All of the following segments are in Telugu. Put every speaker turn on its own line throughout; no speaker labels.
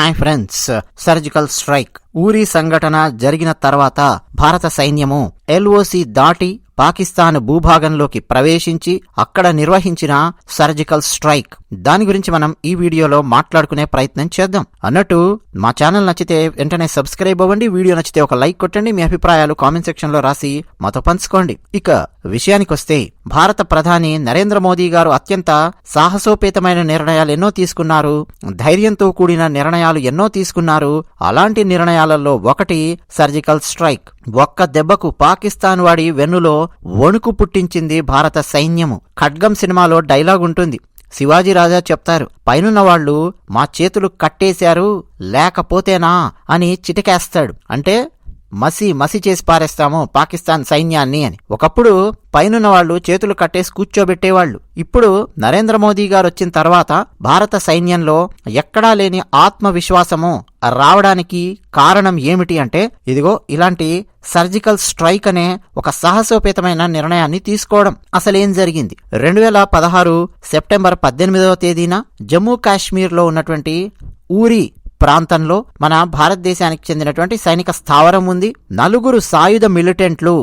Hi friends. Surgical strike. ఊరి సంఘటన జరిగిన తర్వాత భారత సైన్యము ఎల్ఓసి దాటి పాకిస్తాన్ భూభాగంలోకి ప్రవేశించి అక్కడ నిర్వహించిన సర్జికల్ స్ట్రైక్. దాని గురించి మనం ఈ వీడియోలో మాట్లాడుకునే ప్రయత్నం చేద్దాం. అన్నట్టు మా ఛానల్ నచ్చితే వెంటనే సబ్స్క్రైబ్ అవ్వండి. వీడియో నచ్చితే ఒక లైక్ కొట్టండి. మీ అభిప్రాయాలు కామెంట్ సెక్షన్లో రాసి మాతో పంచుకోండి. ఇక విషయానికొస్తే భారత ప్రధాని నరేంద్ర మోదీ గారు అత్యంత సాహసోపేతమైన నిర్ణయాలు ఎన్నో తీసుకున్నారు ధైర్యంతో కూడిన నిర్ణయాలు ఎన్నో తీసుకున్నారు. అలాంటి నిర్ణయాలలో ఒకటి సర్జికల్ స్ట్రైక్. ఒక్క దెబ్బకు పాకిస్తాన్ వాడి వెన్నులో వణుకు పుట్టించింది భారత సైన్యము. ఖడ్గం సినిమాలో డైలాగ్ ఉంటుంది. శివాజీ రాజా చెప్తారు పైనున్న వాళ్ళు మా చేతులు కట్టేశారు లేకపోతేనా? అని చిటికేస్తాడు. అంటే మసి మసి చేసి పారేస్తాము పాకిస్తాన్ సైన్యాన్ని అని. ఒకప్పుడు పైనున్న వాళ్ళు చేతులు కట్టేసి కూర్చోబెట్టేవాళ్ళు ఇప్పుడు నరేంద్ర మోదీ గారు వచ్చిన తర్వాత భారత సైన్యంలో ఎక్కడా లేని ఆత్మవిశ్వాసము రావడానికి కారణం ఏమిటి అంటే ఇదిగో ఇలాంటి సర్జికల్ స్ట్రైక్ అనే ఒక సాహసోపేతమైన నిర్ణయాన్ని తీసుకోవడం. అసలేం జరిగింది? రెండు వేల పదహారు సెప్టెంబర్ పద్దెనిమిదవ తేదీన జమ్మూ కాశ్మీర్లో ఉన్నటువంటి ఊరి ప్రాంతంలో మన భారతదేశానికి చెందినటువంటి సైనిక స్థావరం ఉంది. నలుగురు సాయుధ మిలిటెంట్లు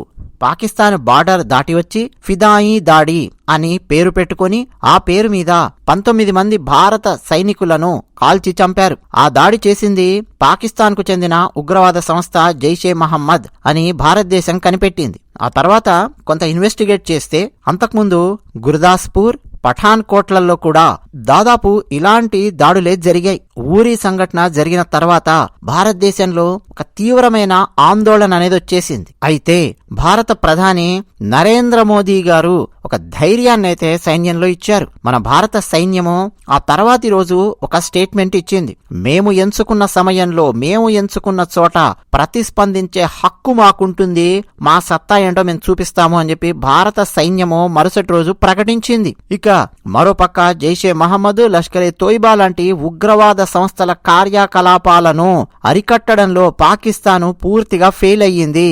పాకిస్తాన్ బార్డర్ దాటి వచ్చి ఫిదాయి దాడి అని పేరు పెట్టుకొని ఆ పేరు మీద పంతొమ్మిది మంది భారత సైనికులను కాల్చి చంపారు. ఆ దాడి చేసింది పాకిస్తాన్కు చెందిన ఉగ్రవాద సంస్థ జైషే మహమ్మద్ అని భారతదేశం కనిపెట్టింది. ఆ తర్వాత కొంత ఇన్వెస్టిగేట్ చేస్తే అంతకుముందు గుర్దాస్పూర్ పఠాన్ కోట్లలో కూడా దాదాపు ఇలాంటి దాడులే జరిగాయి. ఊరి సంఘటన జరిగిన తర్వాత భారతదేశంలో ఒక తీవ్రమైన ఆందోళన అనేది వచ్చేసింది. అయితే భారత ప్రధాని నరేంద్ర మోదీ గారు ఒక ధైర్యాన్ని అయితే సైన్యంలో ఇచ్చారు. మన భారత సైన్యము ఆ తర్వాతి రోజు ఒక స్టేట్మెంట్ ఇచ్చింది. మేము ఎంచుకున్న సమయంలో మేము ఎంచుకున్న చోట ప్రతిస్పందించే హక్కు మాకుంటుంది మా సత్తా ఏంటో మేము చూపిస్తాము అని చెప్పి భారత సైన్యము మరుసటి రోజు ప్రకటించింది. ఇక మరోపక్క జైషే మహమ్మద్ లష్కరే తోయిబా లాంటి ఉగ్రవాద సంస్థల కార్యకలాపాలను అరికట్టడంలో పాకిస్తాను పూర్తిగా ఫెయిల్ అయ్యింది.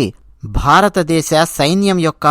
భారతదేశ సైన్యం యొక్క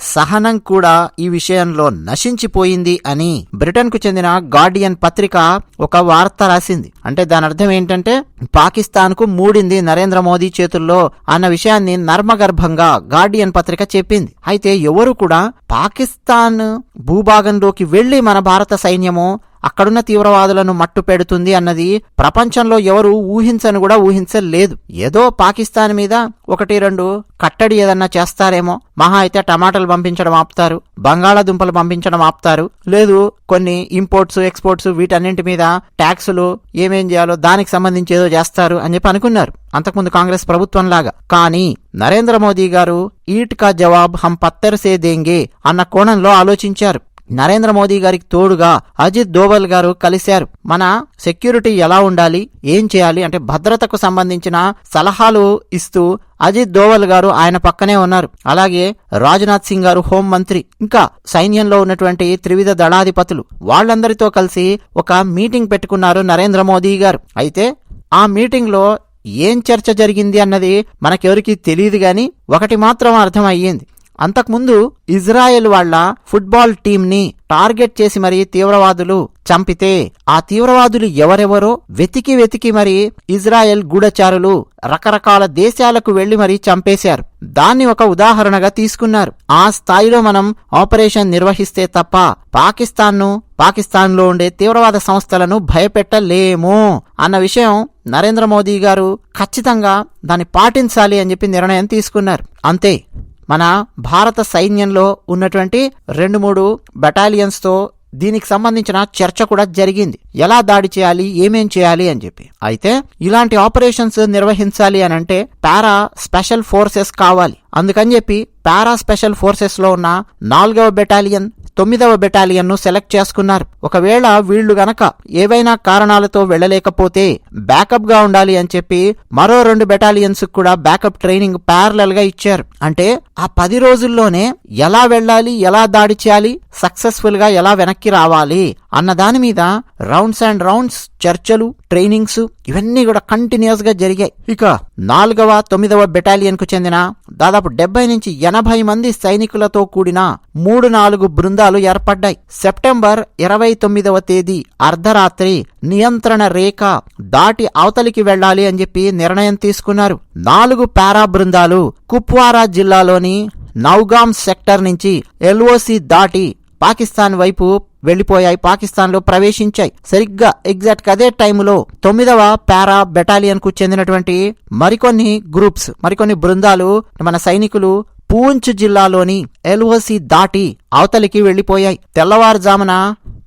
సహనం కూడా ఈ విషయంలో నశించిపోయింది అని బ్రిటన్కు చెందిన గార్డియన్ పత్రిక ఒక వార్త రాసింది. అంటే దాని అర్థం ఏంటంటే పాకిస్తాన్కు మూడింది నరేంద్ర మోదీ చేతుల్లో అన్న విషయాన్ని నర్మగర్భంగా గార్డియన్ పత్రిక చెప్పింది. అయితే ఎవరు కూడా పాకిస్తాన్ భూభాగంలోకి వెళ్ళి మన భారత సైన్యము అక్కడున్న తీవ్రవాదులను మట్టు పెడుతుంది అన్నది ప్రపంచంలో ఎవరు ఊహించని కూడా ఊహించలేదు. ఏదో పాకిస్తాన్ మీద ఒకటి రెండు కట్టడి ఏదన్నా చేస్తారేమో. మహా అయితే టమాటాలు పంపించడం ఆపుతారు. బంగాళాదుంపలు పంపించడం ఆపుతారు. లేదు కొన్ని ఇంపోర్ట్స్ ఎక్స్పోర్ట్స్ వీటన్నింటి మీద ట్యాక్సులు ఏమేం చేయాలో దానికి సంబంధించి ఏదో చేస్తారు అని చెప్పి అనుకున్నారు. అంతకుముందు కాంగ్రెస్ ప్రభుత్వం లాగా కానీ నరేంద్ర మోదీ గారు ఈట్ కా జవాబ్ హం పత్తర్ సే దేంగే అన్న కోణంలో ఆలోచించారు. నరేంద్ర మోదీ గారికి తోడుగా అజిత్ దోవల్ గారు కలిశారు. మన సెక్యూరిటీ ఎలా ఉండాలి? ఏం చేయాలి? అంటే భద్రతకు సంబంధించిన సలహాలు ఇస్తూ అజిత్ దోవల్ గారు ఆయన పక్కనే ఉన్నారు. అలాగే రాజ్నాథ్ సింగ్ గారు హోం మంత్రి. ఇంకా సైన్యంలో ఉన్నటువంటి త్రివిధ దళాధిపతులు. వాళ్ళందరితో కలిసి ఒక మీటింగ్ పెట్టుకున్నారు నరేంద్ర మోదీ గారు. అయితే ఆ మీటింగ్లో ఏం చర్చ జరిగింది అన్నది మనకెవరికి తెలియదు గాని ఒకటి మాత్రం అర్థం అయ్యింది అంతకుముందు ఇజ్రాయెల్ వాళ్ళ ఫుట్బాల్ టీంని టార్గెట్ చేసి మరి తీవ్రవాదులు చంపితే ఆ తీవ్రవాదులు ఎవరెవరో వెతికి వెతికి మరి ఇజ్రాయెల్ గూఢచారులు రకరకాల దేశాలకు వెళ్ళి మరి చంపేశారు. దాన్ని ఒక ఉదాహరణగా తీసుకున్నారు. ఆ స్థాయిలో మనం ఆపరేషన్ నిర్వహిస్తే తప్ప పాకిస్తాన్ను పాకిస్తాన్లో ఉండే తీవ్రవాద సంస్థలను భయపెట్టలేము అన్న విషయం నరేంద్ర మోదీ గారు ఖచ్చితంగా దాన్ని పాటించాలి అని చెప్పి నిర్ణయం తీసుకున్నారు. అంతే. మన భారత సైన్యంలో ఉన్నటువంటి రెండు మూడు బెటాలియన్స్తో దీనికి సంబంధించిన చర్చ కూడా జరిగింది. ఎలా దాడి చేయాలి? ఏమేం చేయాలి? అని చెప్పి. అయితే ఇలాంటి ఆపరేషన్స్ నిర్వహించాలి అని అంటే పారా స్పెషల్ ఫోర్సెస్ కావాలి. అందుకని చెప్పి పారా స్పెషల్ ఫోర్సెస్లో ఉన్న నాలుగవ బెటాలియన్ తొమ్మిదవ బెటాలియన్ను సెలెక్ట్ చేసుకున్నారు. ఒకవేళ వీళ్ళు గనక ఏవైనా కారణాలతో వెళ్ళలేకపోతే బ్యాకప్గా ఉండాలి అని చెప్పి మరో రెండు బెటాలియన్స్ కూడా బ్యాకప్ ట్రైనింగ్ ప్యారలల్గా ఇచ్చారు. అంటే ఆ పది రోజుల్లోనే ఎలా వెళ్ళాలి ఎలా దాడి చేయాలి సక్సెస్ఫుల్గా ఎలా వెనక్కి రావాలి అన్న దాని మీద రౌండ్స్ అండ్ రౌండ్స్ చర్చలు ట్రైనింగ్స్ ఇవన్నీ కూడా కంటిన్యూస్గా జరిగాయి. ఇక నాలుగవ తొమ్మిదవ బెటాలియన్కు చెందిన దాదాపు డెబ్బై నుంచి ఎనభై మంది సైనికులతో కూడిన మూడు నాలుగు బృందాలు ఏర్పడ్డాయి. సెప్టెంబర్ ఇరవై తొమ్మిదవ తేదీ అర్ధరాత్రి నియంత్రణ రేఖ దాటి అవతలికి వెళ్ళాలి అని చెప్పి నిర్ణయం తీసుకున్నారు. నాలుగు పారా బృందాలు కుప్వారా జిల్లాలోని నౌగాం సెక్టర్ నుంచి ఎల్ఓసి దాటి పాకిస్తాన్ వైపు వెళ్ళిపోయాయి పాకిస్తాన్లో ప్రవేశించాయి. సరిగ్గా ఎగ్జాక్ట్ అదే టైంలో తొమ్మిదవ పారా బెటాలియన్కు చెందినటువంటి మరికొన్ని గ్రూప్స్ మరికొన్ని బృందాలు మన సైనికులు పూంచ్ జిల్లాలోని ఎల్ఓసి దాటి అవతలికి వెళ్ళిపోయాయి తెల్లవారుజామున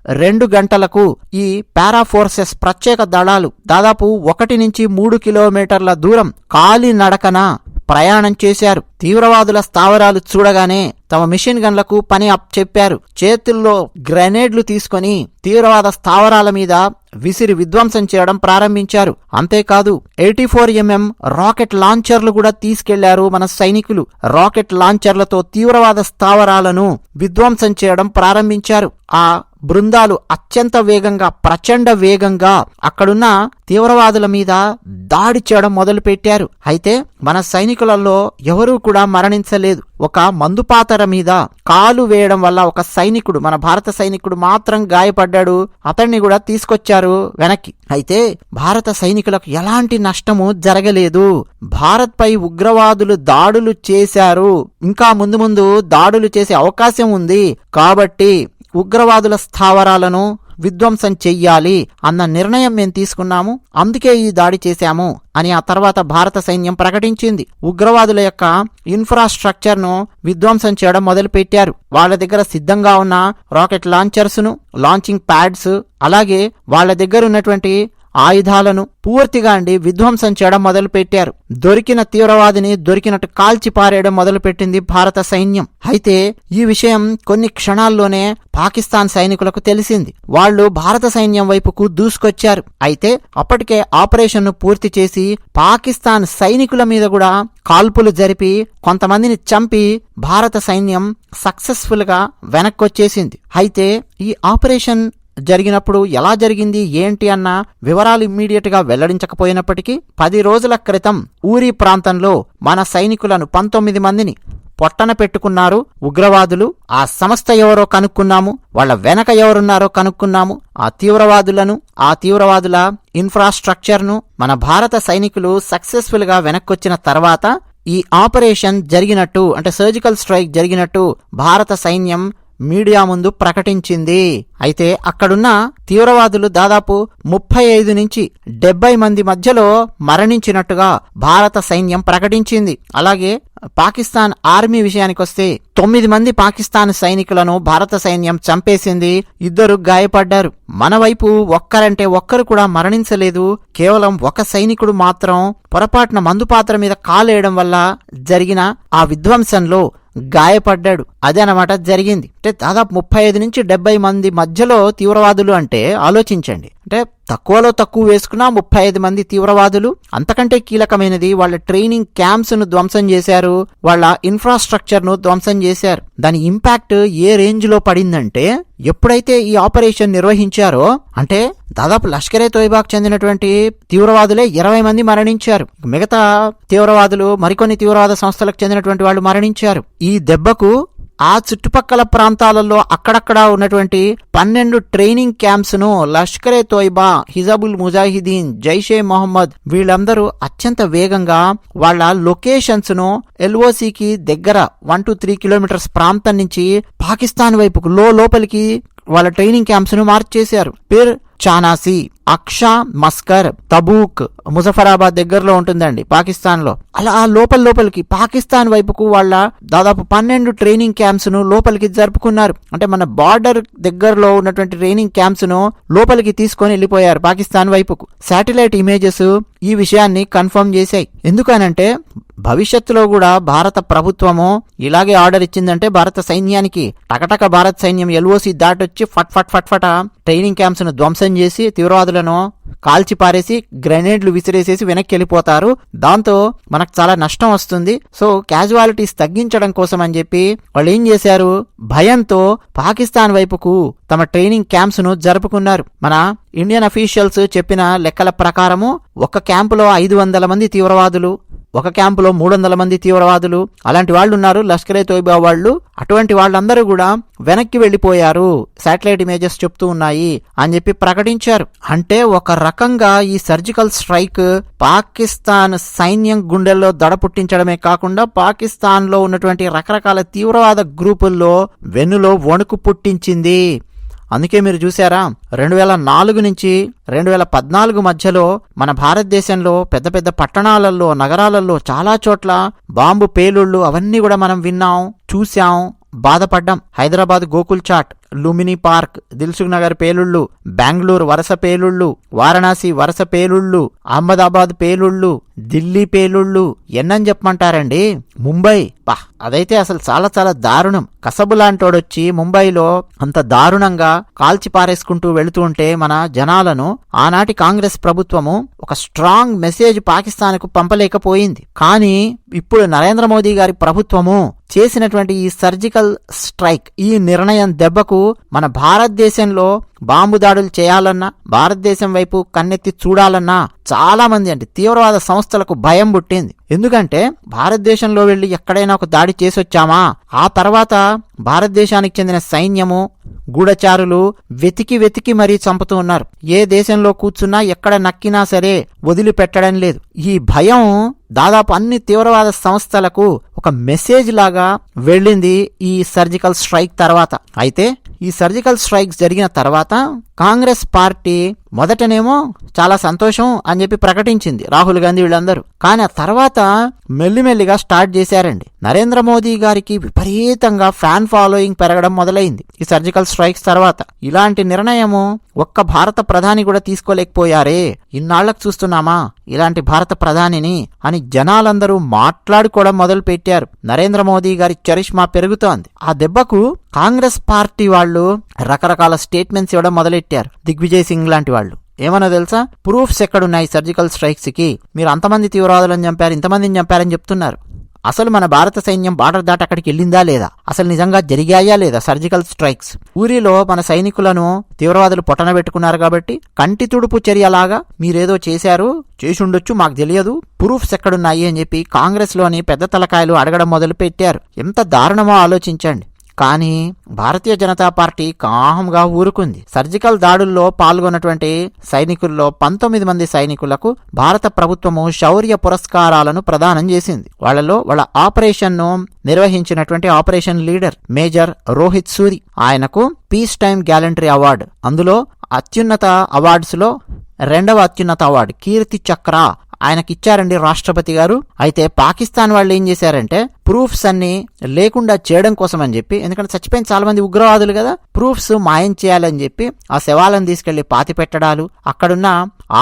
రెండు గంటలకు ఈ పారాఫోర్సెస్ ప్రత్యేక దళాలు దాదాపు ఒకటి నుంచి మూడు కిలోమీటర్ల దూరం కాలినడకన ప్రయాణం చేశారు. తీవ్రవాదుల స్థావరాలు చూడగానే తమ మిషన్ గన్లకు పని అప్ చెప్పారు. చేతుల్లో గ్రెనేడ్లు తీసుకొని తీవ్రవాద స్థావరాల మీద విసిరి విధ్వంసం చేయడం ప్రారంభించారు. అంతేకాదు ఎయిటీ ఫోర్ ఎంఎం రాకెట్ లాంచర్లు కూడా తీసుకెళ్ళారు మన సైనికులు. రాకెట్ లాంచర్లతో తీవ్రవాద స్థావరాలను విధ్వంసం చేయడం ప్రారంభించారు. ఆ బృందాలు అత్యంత వేగంగా ప్రచండ వేగంగా అక్కడున్న తీవ్రవాదుల మీద దాడి చేయడం మొదలుపెట్టారు. అయితే మన సైనికులలో ఎవరూ కూడా మరణించలేదు. ఒక మందుపాతర మీద కాలు వేయడం వల్ల ఒక సైనికుడు మన భారత సైనికుడు మాత్రం గాయపడ్డాడు. అతన్ని కూడా తీసుకొచ్చారు వెనక్కి. అయితే భారత సైనికులకు ఎలాంటి నష్టము జరగలేదు. భారత్ పై ఉగ్రవాదులు దాడులు చేశారు. ఇంకా ముందు ముందు దాడులు చేసే అవకాశం ఉంది. కాబట్టి ఉగ్రవాదుల స్థావరాలను విధ్వంసం చెయ్యాలి అన్న నిర్ణయం మేము తీసుకున్నాము. అందుకే ఈ దాడి చేశాము అని ఆ తర్వాత భారత సైన్యం ప్రకటించింది. ఉగ్రవాదుల యొక్క ఇన్ఫ్రాస్ట్రక్చర్ను విధ్వంసం చేయడం మొదలుపెట్టారు. వాళ్ళ దగ్గర సిద్ధంగా ఉన్న రాకెట్ లాంచర్స్ను లాంచింగ్ ప్యాడ్స్ అలాగే వాళ్ళ దగ్గర ఉన్నటువంటి ఆయుధాలను పూర్తిగా అండి విధ్వంసం చేయడం మొదలుపెట్టారు. దొరికిన తీవ్రవాదిని దొరికినట్టు కాల్చి పారేయడం మొదలుపెట్టింది భారత సైన్యం. అయితే ఈ విషయం కొన్ని క్షణాల్లోనే పాకిస్తాన్ సైనికులకు తెలిసింది. వాళ్ళు భారత సైన్యం వైపుకు దూసుకొచ్చారు. అయితే అప్పటికే ఆపరేషన్ను పూర్తి చేసి పాకిస్తాన్ సైనికుల మీద కూడా కాల్పులు జరిపి కొంతమందిని చంపి భారత సైన్యం సక్సెస్ఫుల్గా వెనక్కొచ్చేసింది. అయితే ఈ ఆపరేషన్ జరిగినప్పుడు ఎలా జరిగింది ఏంటి అన్న వివరాలు ఇమ్మీడియట్గా వెల్లడించకపోయినప్పటికీ పది రోజుల క్రితం ఊరి ప్రాంతంలో మన సైనికులను పంతొమ్మిది మందిని పొట్టన పెట్టుకున్నారు. ఉగ్రవాదులు ఆ సంస్థ ఎవరో కనుక్కున్నాము వాళ్ళ వెనక ఎవరున్నారో కనుక్కున్నాము. ఆ తీవ్రవాదులను ఆ తీవ్రవాదుల ఇన్ఫ్రాస్ట్రక్చర్ను మన భారత సైనికులు సక్సెస్ఫుల్గా వెనక్కొచ్చిన తర్వాత ఈ ఆపరేషన్ జరిగినట్టు అంటే సర్జికల్ స్ట్రైక్ జరిగినట్టు భారత సైన్యం మీడియా ముందు ప్రకటించింది. అయితే అక్కడున్న తీవ్రవాదులు దాదాపు ముప్పై ఐదు నుంచి డెబ్బై మంది మధ్యలో మరణించినట్టుగా భారత సైన్యం ప్రకటించింది. అలాగే పాకిస్తాన్ ఆర్మీ విషయానికొస్తే తొమ్మిది మంది పాకిస్తాన్ సైనికులను భారత సైన్యం చంపేసింది. ఇద్దరు గాయపడ్డారు. మన వైపు ఒక్కరంటే ఒక్కరు కూడా మరణించలేదు. కేవలం ఒక సైనికుడు మాత్రం పొరపాటున మందుపాత్ర మీద కాలేయడం వల్ల జరిగిన ఆ విధ్వంసంలో గాయపడ్డాడు. అదనమాట జరిగింది. అంటే దాదాపు ముప్పై ఐదు నుంచి డెబ్బై మంది మధ్యలో తీవ్రవాదులు అంటే ఆలోచించండి. అంటే తక్కువలో తక్కువ వేసుకున్నా ముప్పై ఐదు మంది తీవ్రవాదులు. అంతకంటే కీలకమైనది వాళ్ళ ట్రైనింగ్ క్యాంప్స్ను ధ్వంసం చేశారు. వాళ్ళ ఇన్ఫ్రాస్ట్రక్చర్ను ధ్వంసం చేశారు. దాని ఇంపాక్ట్ ఏ రేంజ్లో పడిందంటే ఎప్పుడైతే ఈ ఆపరేషన్ నిర్వహించారో అంటే దాదాపు లష్కరే తోయిబాకు చెందినటువంటి తీవ్రవాదులే ఇరవై మంది మరణించారు. మిగతా తీవ్రవాదులు మరికొన్ని తీవ్రవాద సంస్థలకు చెందినటువంటి వాళ్ళు మరణించారు. ఈ దెబ్బకు ఆ చుట్టుపక్కల ప్రాంతాలలో అక్కడక్కడ ఉన్నటువంటి పన్నెండు ట్రైనింగ్ క్యాంప్స్ను లష్కరే తోయిబా హిజబుల్ ముజాహిదీన్ జైషే మొహమ్మద్ వీళ్ళందరూ అత్యంత వేగంగా వాళ్ళ లొకేషన్స్ను ఎల్ఓసికి దగ్గర వన్ టు త్రీ కిలోమీటర్స్ ప్రాంతం నుంచి పాకిస్తాన్ వైపుకు లో లోపలికి వాళ్ళ ట్రైనింగ్ క్యాంప్స్ను మార్చేశారు. పేరు Chanasi అక్షా మస్కర్ తబూక్ ముజఫరాబాద్ దగ్గరలో ఉంటుందండి పాకిస్తాన్లో అలా ఆ లోపల లోపలికి పాకిస్తాన్ వైపుకు వాళ్ళ దాదాపు పన్నెండు ట్రైనింగ్ క్యాంప్స్ను లోపలికి జరుపుకున్నారు. అంటే మన బార్డర్ దగ్గరలో ఉన్నటువంటి ట్రైనింగ్ క్యాంప్స్ను లోపలికి తీసుకొని వెళ్ళిపోయారు పాకిస్తాన్ వైపుకు. శాటిలైట్ ఇమేజెస్ ఈ విషయాన్ని కన్ఫర్మ్ చేశాయి. ఎందుకనంటే భవిష్యత్తులో కూడా భారత ప్రభుత్వము ఇలాగే ఆర్డర్ ఇచ్చిందంటే భారత సైన్యానికి టకటక భారత సైన్యం ఎల్ఓసి దాటొచ్చి ఫట్ ఫట్ ఫట్ ఫట ట్రైనింగ్ క్యాంప్స్ను ధ్వంసం చేసి తీవ్రవాదులు కాల్చి కాల్చిపారేసి గ్రెనేడ్లు విసిరేసేసి వెనక్కి వెళ్ళిపోతారు దాంతో మనకు చాలా నష్టం వస్తుంది. సో క్యాజువాలిటీస్ తగ్గించడం కోసం అని చెప్పి వాళ్ళు ఏం చేశారు? భయంతో పాకిస్తాన్ వైపుకు తమ ట్రైనింగ్ క్యాంప్స్ను జరుపుకున్నారు. మన ఇండియన్ అఫీషియల్స్ చెప్పిన లెక్కల ప్రకారము ఒక క్యాంపులో ఐదు వందల మంది తీవ్రవాదులు ఒక క్యాంపులో మూడు వందల మంది తీవ్రవాదులు అలాంటి వాళ్ళు ఉన్నారు లష్కరే తోయిబా వాళ్ళు. అటువంటి వాళ్ళందరూ కూడా వెనక్కి వెళ్ళిపోయారు. శాటిలైట్ ఇమేజెస్ చెప్తూ ఉన్నాయి అని చెప్పి ప్రకటించారు. అంటే ఒక రకంగా ఈ సర్జికల్ స్ట్రైక్ పాకిస్తాన్ సైన్యం గుండెల్లో దడ పుట్టించడమే కాకుండా పాకిస్తాన్లో ఉన్నటువంటి రకరకాల తీవ్రవాద గ్రూపుల్లో వెన్నులో వణుకు పుట్టించింది. అందుకే మీరు చూసారా రెండు వేల నాలుగు నుంచి రెండు వేల పద్నాలుగు మధ్యలో మన భారతదేశంలో పెద్ద పెద్ద పట్టణాలలో నగరాలలో చాలా చోట్ల బాంబు పేలుళ్ళు అవన్నీ కూడా మనం విన్నాం చూశాం బాధపడ్డాం. హైదరాబాద్ గోకుల్ చాట్ లుమిని పార్క్ దిల్సుఖ్ నగర్ పేలుళ్ళు బెంగళూరు వరస పేలుళ్ళు వారణాసి వరస పేలుళ్ళు అహ్మదాబాద్ పేలుళ్ళు ఢిల్లీ పేలుళ్ళు ఎన్నని చెప్పమంటారండి? ముంబై. పా అదైతే అసలు చాలా చాలా దారుణం. కసబు లాంటోడొచ్చి ముంబైలో అంత దారుణంగా కాల్చి పారేసుకుంటూ వెళుతూ ఉంటే మన జనాలను ఆనాటి కాంగ్రెస్ ప్రభుత్వము ఒక స్ట్రాంగ్ మెసేజ్ పాకిస్తాన్కు పంపలేకపోయింది. కానీ ఇప్పుడు నరేంద్ర మోదీ గారి ప్రభుత్వము చేసినటువంటి ఈ సర్జికల్ స్ట్రైక్ ఈ నిర్ణయం దెబ్బకు మన భారతదేశంలో బాంబు దాడులు చేయాలన్నా భారతదేశం వైపు కన్నెత్తి చూడాలన్నా చాలా మంది అంటే తీవ్రవాద సంస్థలకు భయం పుట్టింది. ఎందుకంటే భారతదేశంలో వెళ్ళి ఎక్కడైనా ఒక దాడి చేసొచ్చామా? ఆ తర్వాత భారతదేశానికి చెందిన సైన్యము గూఢచారులు వెతికి వెతికి మరీ చంపుతూ ఉన్నారు. ఏ దేశంలో కూర్చున్నా ఎక్కడ నక్కినా సరే వదిలిపెట్టడం లేదు. ఈ భయం దాదాపు అన్ని తీవ్రవాద సంస్థలకు ఒక మెసేజ్ లాగా వెళ్ళింది ఈ సర్జికల్ స్ట్రైక్ తర్వాత. అయితే ఈ సర్జికల్ స్ట్రైక్స్ జరిగిన తర్వాత కాంగ్రెస్ పార్టీ మొదటనేమో చాలా సంతోషం అని చెప్పి ప్రకటించింది రాహుల్ గాంధీ వీళ్ళందరూ. కానీ ఆ తర్వాత మెల్లిమెల్లిగా స్టార్ట్ చేశారండి. నరేంద్ర మోదీ గారికి విపరీతంగా ఫ్యాన్ ఫాలోయింగ్ పెరగడం మొదలైంది. ఈ సర్జికల్ స్ట్రైక్స్ తర్వాత ఇలాంటి నిర్ణయము ఒక్క భారత ప్రధాని కూడా తీసుకోలేకపోయారే. ఇన్నాళ్ళకు చూస్తున్నామా? ఇలాంటి భారత ప్రధానిని అని జనాలందరూ మాట్లాడుకోవడం మొదలు పెట్టారు నరేంద్ర మోదీ గారి చరిష్మా పెరుగుతోంది. ఆ దెబ్బకు కాంగ్రెస్ పార్టీ వాళ్ళు రకరకాల స్టేట్మెంట్స్ ఇవ్వడం మొదలెట్టారు. దిగ్విజయ్ సింగ్ లాంటి వాళ్ళు. ఏమన్నా తెలుసా? ప్రూఫ్స్ ఎక్కడున్నాయి సర్జికల్ స్ట్రైక్స్కి మీరు అంతమంది తీవ్రవాదులను చంపారు ఇంతమందిని చంపారని చెప్తున్నారు. అసలు మన భారత సైన్యం బార్డర్ దాటి అక్కడికి వెళ్ళిందా లేదా? అసలు నిజంగా జరిగాయా లేదా సర్జికల్ స్ట్రైక్స్? ఊరిలో మన సైనికులను తీవ్రవాదులు పొట్టన పెట్టుకున్నారు కాబట్టి కంటి తుడుపు చర్యలాగా మీరేదో చేశారు చేసుండొచ్చు మాకు తెలియదు. ప్రూఫ్స్ ఎక్కడున్నాయి అని చెప్పి కాంగ్రెస్లోని పెద్ద తలకాయలు అడగడం మొదలు పెట్టారు ఎంత దారుణమో ఆలోచించండి. కానీ భారతీయ జనతా పార్టీ కాహంగా ఊరుకుంది. సర్జికల్ దాడుల్లో పాల్గొన్నటువంటి సైనికుల్లో పంతొమ్మిది మంది సైనికులకు భారత ప్రభుత్వము శౌర్య పురస్కారాలను ప్రదానం చేసింది. వాళ్ళలో వాళ్ళ ఆపరేషన్ను నిర్వహించినటువంటి operation leader major Rohit Suri. ఆయనకు పీస్ టైమ్ గ్యాలంటరీ అవార్డు. అందులో అత్యున్నత అవార్డ్స్లో రెండవ అత్యున్నత అవార్డు కీర్తి చక్ర ఆయనకిచ్చారండి రాష్ట్రపతి గారు. అయితే పాకిస్తాన్ వాళ్ళు ఏం చేశారంటే ప్రూఫ్స్ అన్ని లేకుండా చేయడం కోసం అని చెప్పి ఎందుకంటే చచ్చిపోయిన చాలా మంది ఉగ్రవాదులు కదా ప్రూఫ్స్ మాయం చేయాలని చెప్పి ఆ శవాలను తీసుకెళ్ళి పాతి పెట్టడాలు అక్కడున్న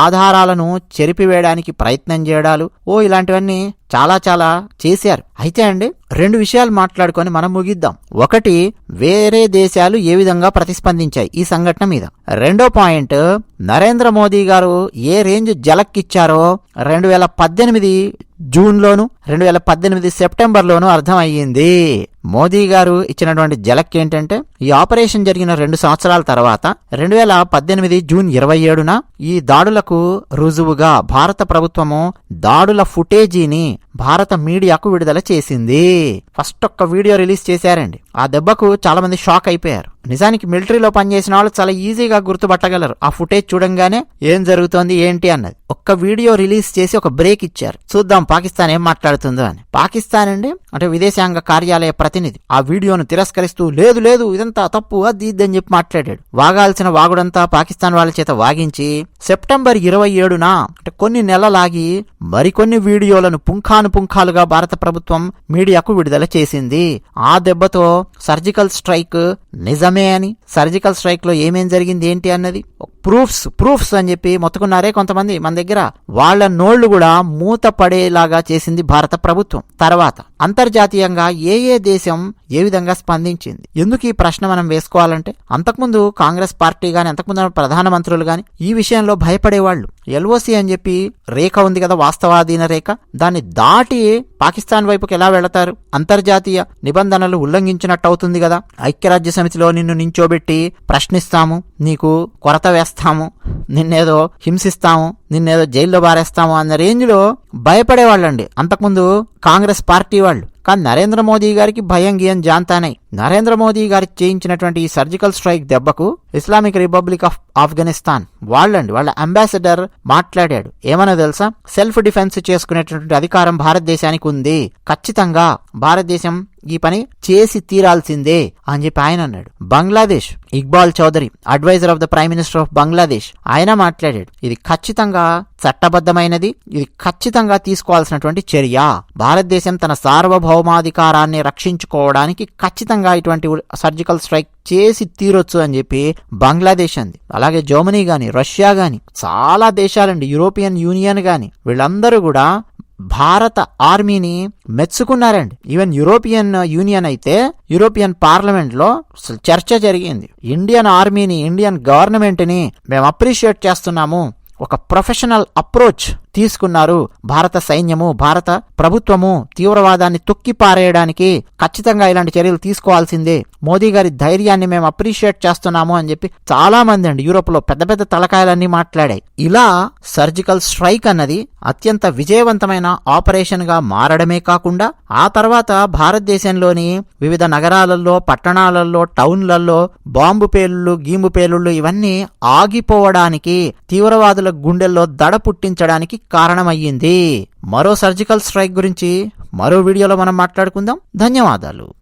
ఆధారాలను చెరిపివేయడానికి ప్రయత్నం చేయడాలు ఓ ఇలాంటివన్నీ చాలా చాలా చేశారు. అయితే అండి రెండు విషయాలు మాట్లాడుకొని మనం ముగిద్దాం. ఒకటి వేరే దేశాలు ఏ విధంగా ప్రతిస్పందించాయి ఈ సంఘటన మీద? రెండో పాయింట్ నరేంద్ర మోదీ గారు ఏ రేంజ్ జలక్కిచ్చారో రెండు వేల పద్దెనిమిది జూన్లోను రెండు వేల పద్దెనిమిది సెప్టెంబర్లోను అర్థమయ్యింది. మోదీ గారు ఇచ్చినటువంటి జలక్ ఏంటంటే ఈ ఆపరేషన్ జరిగిన రెండు సంవత్సరాల తర్వాత రెండు వేల పద్దెనిమిది జూన్ ఇరవై ఏడున ఈ దాడులకు రుజువుగా భారత ప్రభుత్వము దాడుల ఫుటేజీని భారత మీడియాకు విడుదల చేసింది. ఫస్ట్ ఒక్క వీడియో రిలీజ్ చేశారండి. ఆ దెబ్బకు చాలా మంది షాక్ అయిపోయారు. నిజానికి మిలిటరీలో పనిచేసిన వాళ్ళు చాలా ఈజీగా గుర్తుపట్టగలరు. ఆ ఫుటేజ్ చూడంగానే ఏం జరుగుతోంది ఏంటి అన్నది. ఒక్క వీడియో రిలీజ్ చేసి ఒక బ్రేక్ ఇచ్చారు. చూద్దాం పాకిస్తాన్ ఏం మాట్లాడుతుందో అని. పాకిస్తాన్ అండి అంటే విదేశాంగ కార్యాలయ ప్రతినిధి. ఆ వీడియోను తిరస్కరిస్తూ లేదు లేదు ఇదంతా తప్పు అది ఇది అని చెప్పి మాట్లాడాడు. వాగాల్సిన వాగుడంతా పాకిస్తాన్ వాళ్ళ చేత వాగించి సెప్టెంబర్ ఇరవై ఏడున అంటే కొన్ని నెలలాగి మరికొన్ని వీడియోలను పుంఖాను పుంఖాలుగా భారత ప్రభుత్వం మీడియాకు విడుదల చేసింది. ఆ దెబ్బతో సర్జికల్ స్ట్రైక్ నిజం నిజమే అని సర్జికల్ స్ట్రైక్లో ఏమేం జరిగింది ఏంటి అన్నది ప్రూఫ్స్ ప్రూఫ్స్ అని చెప్పి మొత్తుకున్నారే కొంతమంది. మన దగ్గర వాళ్ళ నోళ్ళు కూడా మూత పడేలాగా చేసింది భారత ప్రభుత్వం. తర్వాత అంతర్జాతీయంగా ఏ ఏ దేశం ఏ విధంగా స్పందించింది? ఎందుకు ఈ ప్రశ్న మనం వేసుకోవాలంటే అంతకుముందు కాంగ్రెస్ పార్టీ గాని అంతకుముందు ప్రధానమంత్రులు గాని ఈ విషయంలో భయపడేవాళ్ళు. ఎల్ఓసి అని చెప్పి రేఖ ఉంది కదా వాస్తవాధీన రేఖ. దాన్ని దాటి పాకిస్తాన్ వైపుకి ఎలా వెళతారు? అంతర్జాతీయ నిబంధనలు ఉల్లంఘించినట్టు అవుతుంది కదా. ఐక్యరాజ్య సమితిలో నిన్ను నించోబెట్టి ప్రశ్నిస్తాము నీకు కొరత వేస్తాము నిన్నేదో హింసిస్తాము నిన్నేదో జైల్లో బారేస్తాము అన్న రేంజ్లో భయపడేవాళ్ళండి. అంతకుముందు కాంగ్రెస్ పార్టీ వాళ్ళు. కానీ నరేంద్ర మోదీ గారికి భయం గియం జాంతానై. నరేంద్ర మోదీ గారి చేయించినటువంటి ఈ సర్జికల్ స్ట్రైక్ దెబ్బకు ఇస్లామిక్ రిపబ్లిక్ ఆఫ్ ఆఫ్ఘనిస్తాన్ వాళ్ళండి. వాళ్ళ అంబాసిడర్ మాట్లాడాడు. ఏమన్నా తెలుసా? సెల్ఫ్ డిఫెన్స్ చేసుకునేటటువంటి అధికారం భారతదేశానికి ఉంది. ఖచ్చితంగా భారతదేశం ఈ పని చేసి తీరాల్సిందే అని చెప్పి ఆయన అన్నాడు. Bangladesh Iqbal Chowdhury adviser of the prime minister of Bangladesh ఆయన మాట్లాడాడు. ఇది ఖచ్చితంగా చట్టబద్ధమైనది ఇది ఖచ్చితంగా తీసుకోవాల్సినటువంటి చర్య. భారతదేశం తన సార్వభౌమాధికారాన్ని రక్షించుకోవడానికి ఖచ్చితంగా ఇటువంటి సర్జికల్ స్ట్రైక్ చేసి తీరొచ్చు అని చెప్పి బంగ్లాదేశ్ అంది. అలాగే జర్మనీ గాని రష్యా గాని చాలా దేశాలండి యూరోపియన్ యూనియన్ గాని వీళ్ళందరూ కూడా భారత ఆర్మీని మెచ్చుకున్నారండి. ఈవెన్ యూరోపియన్ యూనియన్ అయితే యూరోపియన్ పార్లమెంట్లో చర్చ జరిగింది. ఇండియన్ ఆర్మీని ఇండియన్ గవర్నమెంట్ని మేము అప్రిషియేట్ చేస్తున్నాము. ఒక ప్రొఫెషనల్ అప్రోచ్ తీసుకున్నారు. భారత సైన్యము భారత ప్రభుత్వము తీవ్రవాదాన్ని తొక్కిపారేయడానికి ఖచ్చితంగా ఇలాంటి చర్యలు తీసుకోవాల్సిందే. మోదీ గారి ధైర్యాన్ని మేము అప్రిషియేట్ చేస్తున్నాము అని చెప్పి చాలా మంది అండి యూరోప్లో పెద్ద పెద్ద తలకాయలన్నీ మాట్లాడాయి. ఇలా సర్జికల్ స్ట్రైక్ అన్నది అత్యంత విజయవంతమైన ఆపరేషన్గా మారడమే కాకుండా ఆ తర్వాత భారతదేశంలోని వివిధ నగరాలలో పట్టణాలలో టౌన్లలో బాంబు పేలుళ్ళు గీంబు పేలుళ్ళు ఇవన్నీ ఆగిపోవడానికి తీవ్రవాదుల గుండెల్లో దడ పుట్టించడానికి కారణమయ్యింది. మరో సర్జికల్ స్ట్రైక్ గురించి మరో వీడియోలో మనం మాట్లాడుకుందాం. ధన్యవాదాలు.